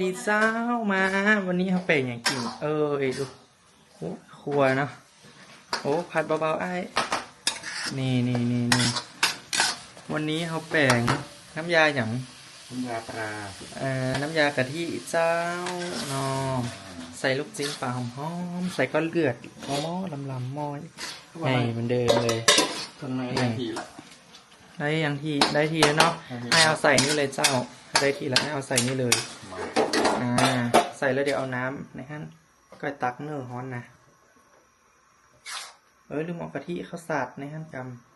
ดีเจ้ามา วันนี้เขาเป็นอย่างกิน เออดูโอ้ครัวเนาะโอ้ผัดเบาๆไอ้ายนี่นี่นี่นี่วันนี้เขาแป่งน้ำยาอย่างน้ำยาปลาเอ่อน้ำยากะทิเจ้าเนาะใส่ลูกจิ้นปลาหอมๆใส่ก้อนเลือดหม้อลำลำๆหม้อยให้เหมันเดิมเลยจนในนาทีละ ได้ยังที่ได้ทีแล้วเนาะได้ทีให้เอาใส่นี่เลยเจ้า ได้ทีแล้วให้เอาใส่นี่เลยมาอ่าใส่แล้วเดี๋ยวเอาน้ำในขั้นก็ตักเนื้อฮ้อนนะเออลืมเอากะทิข้าวสาดในขั้นก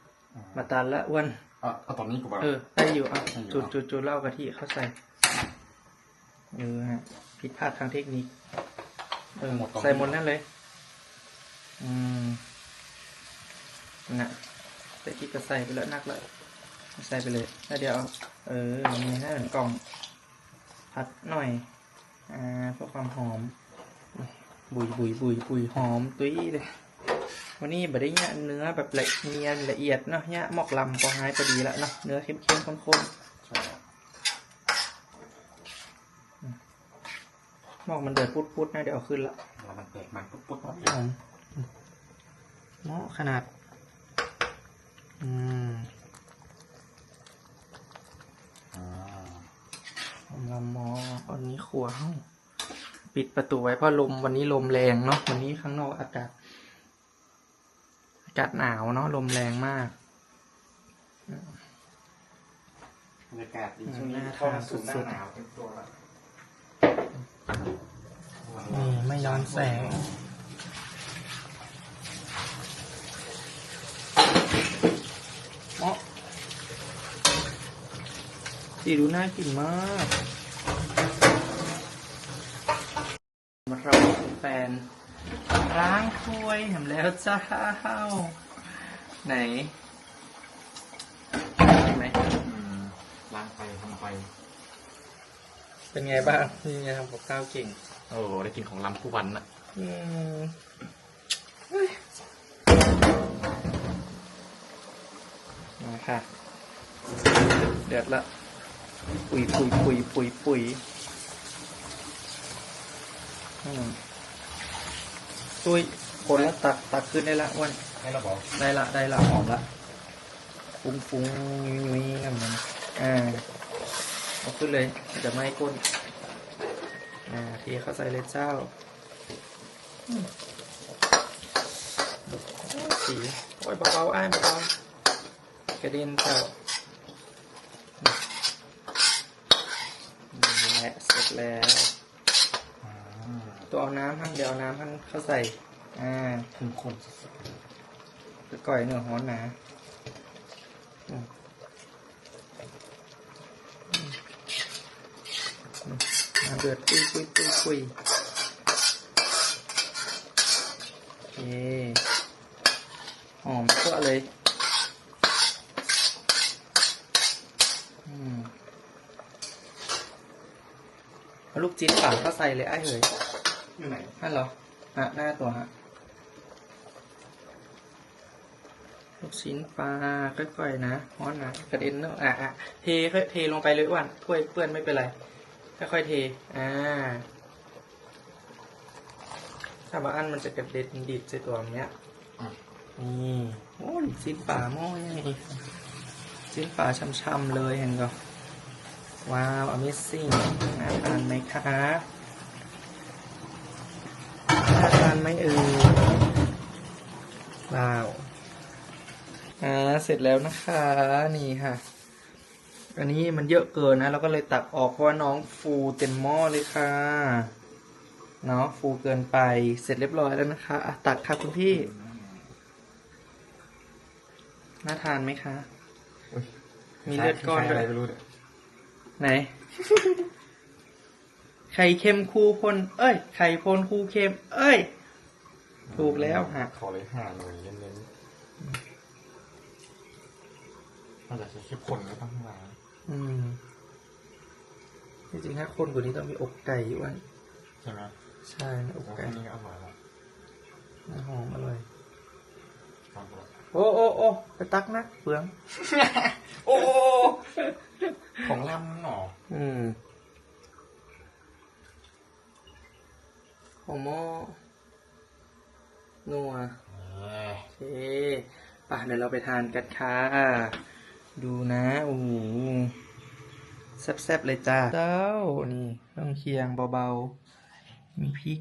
ำมาตันละอ้วนอะเอาตอนนี้กูบอกเออได้อยู่อะได้อยู่จุดจุดจุดแล้วเอากะทิเข้าใส่เออฮะผิดพลาดทางเทคนิคเออใส่หมดนั่นเลย อืมน่ะใส่ที่ก็ใส่ไปแล้วนักเลย ใส่ไปเลยแล้วเดี๋ยว เอาเออมีให้เหมือนกล่องผัดหน่อย อ่าเพื่อความหอม บุยบุยบุยบุยหอมตุ้ยเลยวันนี้บัได้เนี่ยเนื้อแบบละเนียนละเอียดเนาะเนี่ยหมอกลำพอหายพอดีแล้วเนาะเนื้อเค็มๆข้นใช่ครับๆหมอกมันเดือดพุดๆนะเดี๋ยวเอาขึ้นละแล้วมันแตกมันปุ๊บปุ๊บปุ๊บหอมหม้อขนาด อืม อ่า หอมลำหมอวันนี้ครัวเฮ้าปิดประตูไว้เพราะลมวันนี้ลมแรงเนาะวันนี้ข้างนอกอากาศ อากาศหนาวเนาะลมแรงมากบรรยากาศดีช่วงหนี้น้าเข้ามาสู่หสุน้าดๆหนาวเต็มตัวแล้วนี่ไม่ย้อนแสงเหมาะสีดูน่ากินมากมาเราแฟน ล้างถ้วยทำแล้วเจ้า ไหนเห็นไหมอืมล้างไปทำไป เป็นไงบ้างนี่ไงทำกับข้าวเก่ง โอ้ได้กินของล้ำทุกวันน่ะอืมเฮ้ยมาค่ะ เดือดละ ปุยปุยปุยปุยปุยอืม ตุยคนละตักตักขึ้นได้ละอ้วันให้เราบอกได้ละได้ละหอมละฟุ้งฟุ้งยุยยุยนั่นมันอ่าเอาขึ้นเลยจะไม่ให้ก้นอ่าเทเข้าใส่เลยเจ้าอืมโอ้ยสีโอ้ยเบาๆอ้ายเบาๆกระเด็นเจ้านี่แหละเสร็จแล้วอ่า ตัวเอาน้ำหั่นเดี๋ยวเอาน้ำหั่นเข้าใส่ อ่าเข้มข้นสุดไปก่อยเนื้อฮ้อนนะมอืมอืมน้ำเดือดปุยปุยปุยปุยโอเคหอมทั่วเลยอือลูกจิ้นปั่นเข้าใส่เลยไอ้เหยๆ อยู่ไหนนั่นเหรอฮะหน้าตัวฮะลูกชิ้นปลาค่อยๆนะฮ้อนนะกระเด็นเนอะอะอะเทค่อยเทลงไปเลยอ้วนถ้วยเปื้อนไม่เป็นไรค่อยๆเทอ่าถ้าบางอันมันจะกระเด็นดิดใส่ตัวอย่างเนี้ยนี่โอ้ลูกชิ้นปลาหม้อนี่ชิ้นปลาช่ำๆเลยเห็นก็ว้าว amazing น่าทานไหมคะน่าทานไหมเอ่ยว้าวอ่าเสร็จแล้วนะคะ นี่ค่ะ อันนี้มันเยอะเกินนะเราก็เลยตักออกเพราะว่าน้องฟูเต็มหม้อเลยค่ะเนาะฟูเกินไปเสร็จเรียบร้อยแล้วนะคะอะตักค่ะคุณพี่ น่าทานไหมคะอุ๊ยมีเลือดก้อนใช้ด้อะไรวยไม่รู้เนี่ยไหน ไข่เค็มคูพลเอ้ย ไข่พลคูเค็ม เอ้ย ถูกแล้วฮะขอเลยห้าหน่วยเน้นๆมันจะใช้เข้มข้นก็ต้องล้างอืมจริงๆถ้าคนกว่านี้ต้องมีอกไก่อยู่อันใช่ไหมใช่นะอกแล้วไก่แค่นี้ก็อร่อยแล้วหอมอร่อยฟังก่อนโอ้โอ้โอ้ไปตักนะเปลือง โอ้ของล้ำหนออืมของหม้อ นัวเอ้ยโอเคป่ะเดี๋ยวเราไปทานกันค่ะดูนะโอ้โหแซ่บๆเลยจ้าเจ้านี่ต้องเคียงเบาๆ มีพริก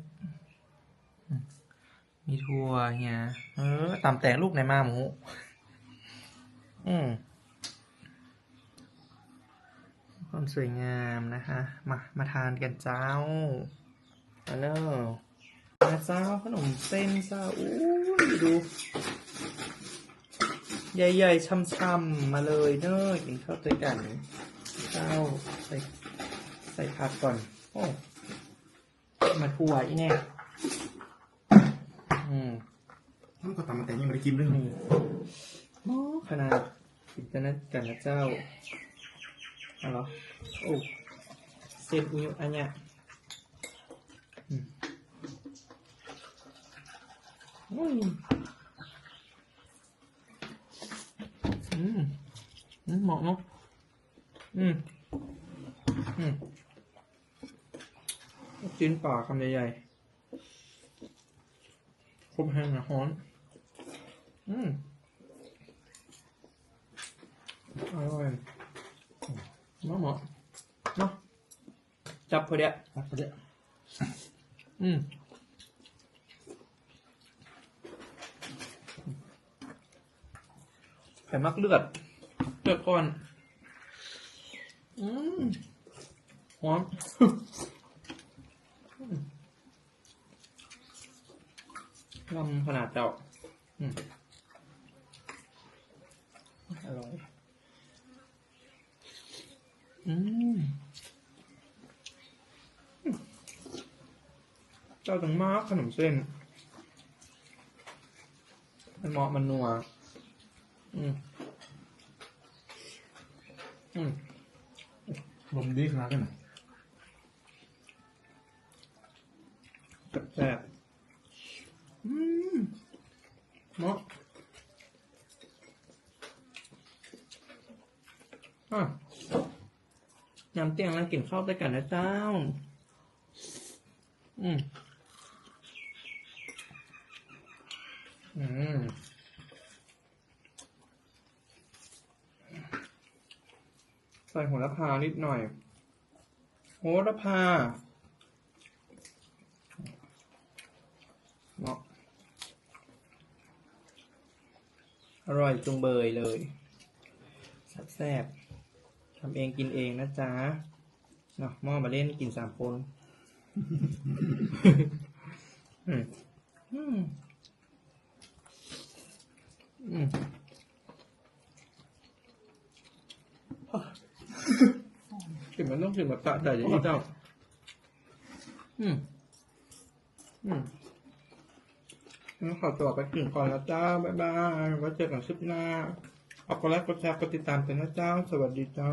มีถั่วเนี่ยเออตำแต่งลูกในมาหมู อืมความสวยงามนะคะ มา มาทานกันเจ้ามาเนอะ มาเจ้าขนมเส้นเจ้าอู้ยดู ใหญ่ๆช่ำๆมาเลยเนอะกินข้าวด้วยกันเจ้าใส่ใส่ผักก่อน โอ้ มาถั่วอีแน่อืมท่านก็ตามมาแต่ยังไม่ได้กินเลยนี่หมอขนาดกินกันนะกันนะเจ้าเอาเหรอโอ้เสร็จนิ้วอันเนี้ยอืม อืมอืมอืมเหมาะเนาะอืม อืมจิ้นป่าคำใหญ่ๆครบแห้งนะฮ้อน อืมอร่อยมาหมอเนาะจับพอดีอะครับเดี๋ยวอืม ไขมักเลือดเลือดก่อน อืมหอมลำขนาดเจ้าอืมอร่อย อืมเจ้าถึงมากขนมเส้น มันเหมาะมันนัว อืมอืมลมดีขนาดนั้นน่ะแซ่บๆอืมเหมาะอะยำเตียงแล้วกินข้าวด้วยกันนะเจ้า อืม อืม ส่โหระพานิดหน่อย โหระพาเนาะอร่อยจุงเบยเลยแซ่บๆทำเองกินเองนะจ๊ะเนาะหม้อมาเล่นกินสามคน อืม อืม อืมกิน มันต้องกินแบบตะใจอย่างนี้เจ้า อืม อืมงั้นขอตัวไปกินก่อนแล้วจ้า บ๊ายบายไว้เจอกันคลิปหน้าเอากดไลค์กดแชร์กดติดตามเป็นนะเจ้า สวัสดีเจ้า